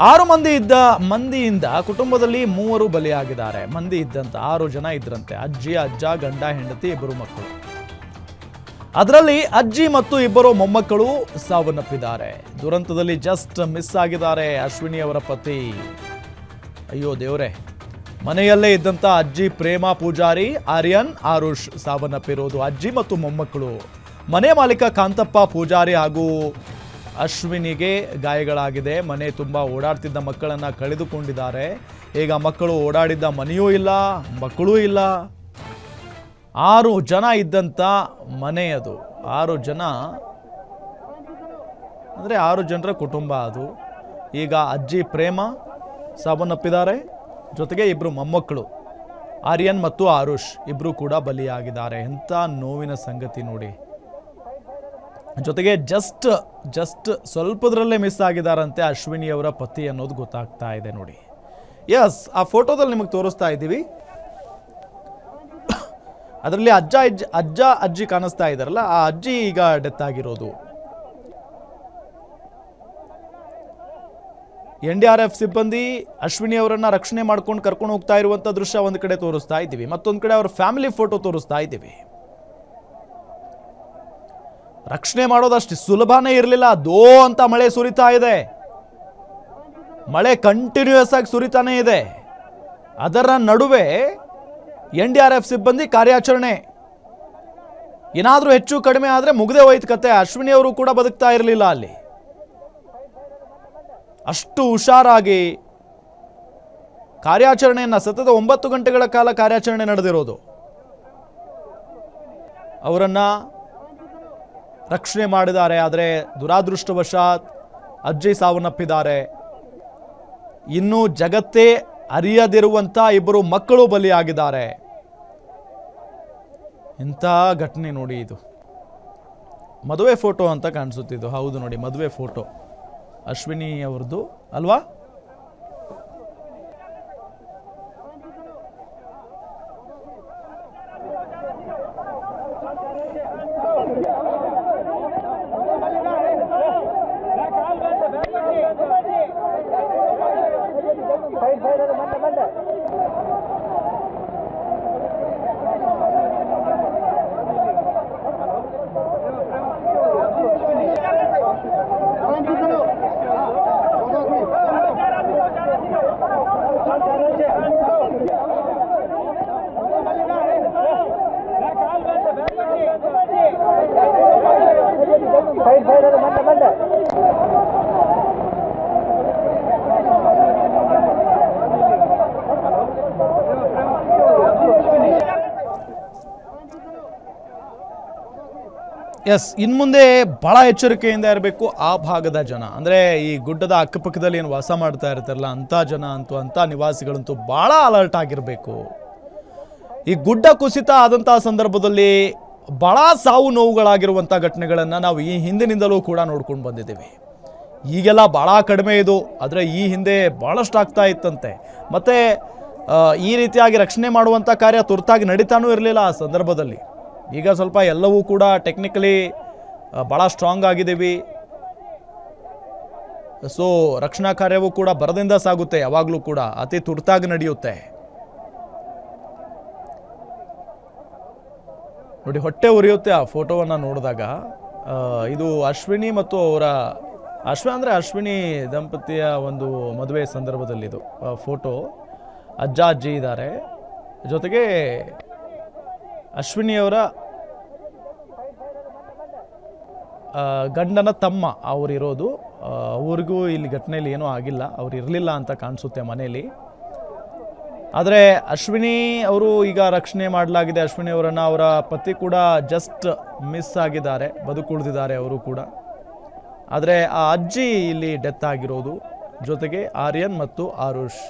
ಆರು ಮಂದಿ ಇದ್ದ ಮಂದಿಯಿಂದ ಕುಟುಂಬದಲ್ಲಿ ಮೂವರು ಬಲಿಯಾಗಿದ್ದಾರೆ. ಮಂದಿ ಇದ್ದಂತ ಆರು ಜನ ಇದ್ರಂತೆ. ಅಜ್ಜಿ, ಅಜ್ಜ, ಗಂಡ, ಹೆಂಡತಿ, ಇಬ್ಬರು ಮಕ್ಕಳು. ಅದರಲ್ಲಿ ಅಜ್ಜಿ ಮತ್ತು ಇಬ್ಬರು ಮೊಮ್ಮಕ್ಕಳು ಸಾವನ್ನಪ್ಪಿದ್ದಾರೆ. ದುರಂತದಲ್ಲಿ ಜಸ್ಟ್ ಮಿಸ್ ಆಗಿದ್ದಾರೆ ಅಶ್ವಿನಿ ಅವರ ಪತಿ. ಅಯ್ಯೋ ದೇವರೇ. ಮನೆಯಲ್ಲೇ ಇದ್ದಂತ ಅಜ್ಜಿ ಪ್ರೇಮ ಪೂಜಾರಿ ಆರ್ಯನ್, ಆರುಷ್ ಸಾವನ್ನಪ್ಪಿರೋದು ಅಜ್ಜಿ ಮತ್ತು ಮೊಮ್ಮಕ್ಕಳು. ಮನೆ ಮಾಲೀಕ ಕಾಂತಪ್ಪ ಪೂಜಾರಿ ಹಾಗೂ ಅಶ್ವಿನಿಗೆ ಗಾಯಗಳಾಗಿದೆ. ಮನೆ ತುಂಬ ಓಡಾಡ್ತಿದ್ದ ಮಕ್ಕಳನ್ನು ಕಳೆದುಕೊಂಡಿದ್ದಾರೆ. ಈಗ ಮಕ್ಕಳು ಓಡಾಡಿದ್ದ ಮನೆಯೂ ಇಲ್ಲ, ಮಕ್ಕಳೂ ಇಲ್ಲ. ಆರು ಜನ ಇದ್ದಂಥ ಮನೆಯದು ಆರು ಜನ ಅಂದರೆ ಆರು ಜನರ ಕುಟುಂಬ ಅದು. ಈಗ ಅಜ್ಜಿ ಪ್ರೇಮ ಸಾವನ್ನಪ್ಪಿದ್ದಾರೆ. ಜೊತೆಗೆ ಇಬ್ಬರು ಮೊಮ್ಮಕ್ಕಳು, ಆರ್ಯನ್ ಮತ್ತು ಆರುಷ್ ಇಬ್ಬರು ಕೂಡ ಬಲಿಯಾಗಿದ್ದಾರೆ. ಎಂಥ ನೋವಿನ ಸಂಗತಿ ನೋಡಿ. ಜೊತೆಗೆ ಜಸ್ಟ್ ಜಸ್ಟ್ ಸ್ವಲ್ಪದರಲ್ಲೇ ಮಿಸ್ ಆಗಿದ್ದಾರಂತೆ ಅಶ್ವಿನಿ ಅವರ ಪತಿ ಅನ್ನೋದು ಗೊತ್ತಾಗ್ತಾ ಇದೆ ನೋಡಿ. ಎಸ್ ಆ ಫೋಟೋದಲ್ಲಿ ನಿಮಗೆ ತೋರಿಸ್ತಾ ಇದ್ದೀವಿ. ಅದರಲ್ಲಿ ಅಜ್ಜ, ಅಜ್ಜಿ ಅಜ್ಜ, ಅಜ್ಜಿ ಕಾಣಿಸ್ತಾ ಇದ್ದಾರಲ್ಲ ಆ ಅಜ್ಜಿ ಈಗ ಡೆತ್ ಆಗಿರೋದು. ಎನ್ ಡಿ ಆರ್ ಎಫ್ ಸಿಬ್ಬಂದಿ ಅಶ್ವಿನಿ ಅವರನ್ನ ರಕ್ಷಣೆ ಮಾಡ್ಕೊಂಡು ಕರ್ಕೊಂಡು ಹೋಗ್ತಾ ಇರುವಂತ ದೃಶ್ಯ ಒಂದು ಕಡೆ ತೋರಿಸ್ತಾ ಇದ್ದೀವಿ. ಮತ್ತೊಂದು ಕಡೆ ಅವ್ರ ಫ್ಯಾಮಿಲಿ ಫೋಟೋ ತೋರಿಸ್ತಾ ಇದ್ದೀವಿ. ರಕ್ಷಣೆ ಮಾಡೋದಷ್ಟು ಸುಲಭನೇ ಇರಲಿಲ್ಲ. ದೋ ಅಂತ ಮಳೆ ಸುರಿತಾ ಇದೆ. ಮಳೆ ಕಂಟಿನ್ಯೂಯಸ್ ಆಗಿ ಸುರಿತಾನೇ ಇದೆ. ಅದರ ನಡುವೆ ಎನ್ ಡಿ ಆರ್ ಎಫ್ ಸಿಬ್ಬಂದಿ ಕಾರ್ಯಾಚರಣೆ. ಏನಾದರೂ ಹೆಚ್ಚು ಕಡಿಮೆ ಆದರೆ ಮುಗದೆ ಹೋಯ್ತು ಕತೆ. ಅಶ್ವಿನಿ ಅವರು ಕೂಡ ಬದುಕ್ತಾ ಇರಲಿಲ್ಲ ಅಲ್ಲಿ. ಅಷ್ಟು ಹುಷಾರಾಗಿ ಕಾರ್ಯಾಚರಣೆಯನ್ನು ಸತತ ಒಂಬತ್ತು ಗಂಟೆಗಳ ಕಾಲ ಕಾರ್ಯಾಚರಣೆ ನಡೆದಿರೋದು. ಅವರನ್ನ ರಕ್ಷಣೆ ಮಾಡಿದ್ದಾರೆ, ಆದರೆ ದುರಾದೃಷ್ಟವಶಾತ್ ಅಜ್ಜಿ ಸಾವನ್ನಪ್ಪಿದ್ದಾರೆ. ಇನ್ನು ಜಗತ್ತೇ ಅರಿಯದಿರುವಂಥ ಇಬ್ಬರು ಮಕ್ಕಳು ಬಲಿಯಾಗಿದ್ದಾರೆ. ಇಂಥ ಘಟನೆ ನೋಡಿ ಇದು. ಮದುವೆ ಫೋಟೋ ಅಂತ ಕಾಣಿಸುತ್ತಿದ್ದು. ಹೌದು ನೋಡಿ, ಮದುವೆ ಫೋಟೋ. ಅಶ್ವಿನಿ ಅವ್ರದ್ದು, ಅಲ್ವಾ? ಎಸ್ ಇನ್ಮುಂದೆ ಭಾಳ ಎಚ್ಚರಿಕೆಯಿಂದ ಇರಬೇಕು ಆ ಭಾಗದ ಜನ. ಅಂದರೆ ಈ ಗುಡ್ಡದ ಅಕ್ಕಪಕ್ಕದಲ್ಲಿ ಏನು ವಾಸ ಮಾಡ್ತಾ ಇರ್ತಾರಲ್ಲ, ಅಂಥ ಜನ ಅಂತೂ, ಅಂಥ ನಿವಾಸಿಗಳಂತೂ ಭಾಳ ಅಲರ್ಟ್ ಆಗಿರಬೇಕು. ಈ ಗುಡ್ಡ ಕುಸಿತ ಆದಂಥ ಸಂದರ್ಭದಲ್ಲಿ ಭಾಳ ಸಾವು ನೋವುಗಳಾಗಿರುವಂಥ ಘಟನೆಗಳನ್ನು ನಾವು ಈ ಹಿಂದಿನಿಂದಲೂ ಕೂಡ ನೋಡ್ಕೊಂಡು ಬಂದಿದ್ದೀವಿ. ಈಗೆಲ್ಲ ಭಾಳ ಕಡಿಮೆ ಇದು, ಆದರೆ ಈ ಹಿಂದೆ ಭಾಳಷ್ಟು ಆಗ್ತಾ ಇತ್ತಂತೆ. ಮತ್ತು ಈ ರೀತಿಯಾಗಿ ರಕ್ಷಣೆ ಮಾಡುವಂಥ ಕಾರ್ಯ ತುರ್ತಾಗಿ ನಡೀತಾನೂ ಇರಲಿಲ್ಲ ಆ ಸಂದರ್ಭದಲ್ಲಿ. ಈಗ ಸ್ವಲ್ಪ ಎಲ್ಲವೂ ಕೂಡ ಟೆಕ್ನಿಕಲಿ ಭಾಳ ಸ್ಟ್ರಾಂಗ್ ಆಗಿದ್ದೀವಿ. ಸೊ ರಕ್ಷಣಾ ಕಾರ್ಯವೂ ಕೂಡ ಬರದಿಂದ ಸಾಗುತ್ತೆ, ಯಾವಾಗಲೂ ಕೂಡ. ಅತಿ ತುರ್ತಾಗಿ ನಡೆಯುತ್ತೆ. ನೋಡಿ, ಹೊಟ್ಟೆ ಉರಿಯುತ್ತೆ ಆ ಫೋಟೋವನ್ನು ನೋಡಿದಾಗ. ಇದು ಅಶ್ವಿನಿ ಮತ್ತು ಅವರ, ಅಶ್ವ ಅಂದರೆ ಅಶ್ವಿನಿ ದಂಪತಿಯ ಒಂದು ಮದುವೆ ಸಂದರ್ಭದಲ್ಲಿ ಇದು ಫೋಟೋ ಅಜ್ಜ, ಅಜ್ಜಿ ಇದ್ದಾರೆ. ಜೊತೆಗೆ ಅಶ್ವಿನಿಯವರ ಗಂಡನ ತಮ್ಮ ಅವರಿರೋದು ಅವ್ರಿಗೂ ಇಲ್ಲಿ ಘಟನೆಯಲ್ಲಿ ಏನೂ ಆಗಿಲ್ಲ. ಅವ್ರು ಇರಲಿಲ್ಲ ಅಂತ ಕಾಣಿಸುತ್ತೆ ಮನೆಯಲ್ಲಿ ಆದರೆ ಅಶ್ವಿನಿ ಅವರು ಈಗ ರಕ್ಷಣೆ ಮಾಡಲಾಗಿದೆ. ಅಶ್ವಿನಿ ಅವರನ್ನು ಅವರ ಪತಿ ಕೂಡ ಜಸ್ಟ್ ಮಿಸ್ ಆಗಿದ್ದಾರೆ. ಬದುಕುಳಿದಿದ್ದಾರೆ ಅವರು ಕೂಡ. ಆದರೆ ಆ ಅಜ್ಜಿ ಇಲ್ಲಿ ಡೆತ್ ಆಗಿರೋದು. ಜೊತೆಗೆ ಆರ್ಯನ್ ಮತ್ತು ಆರುಷ್.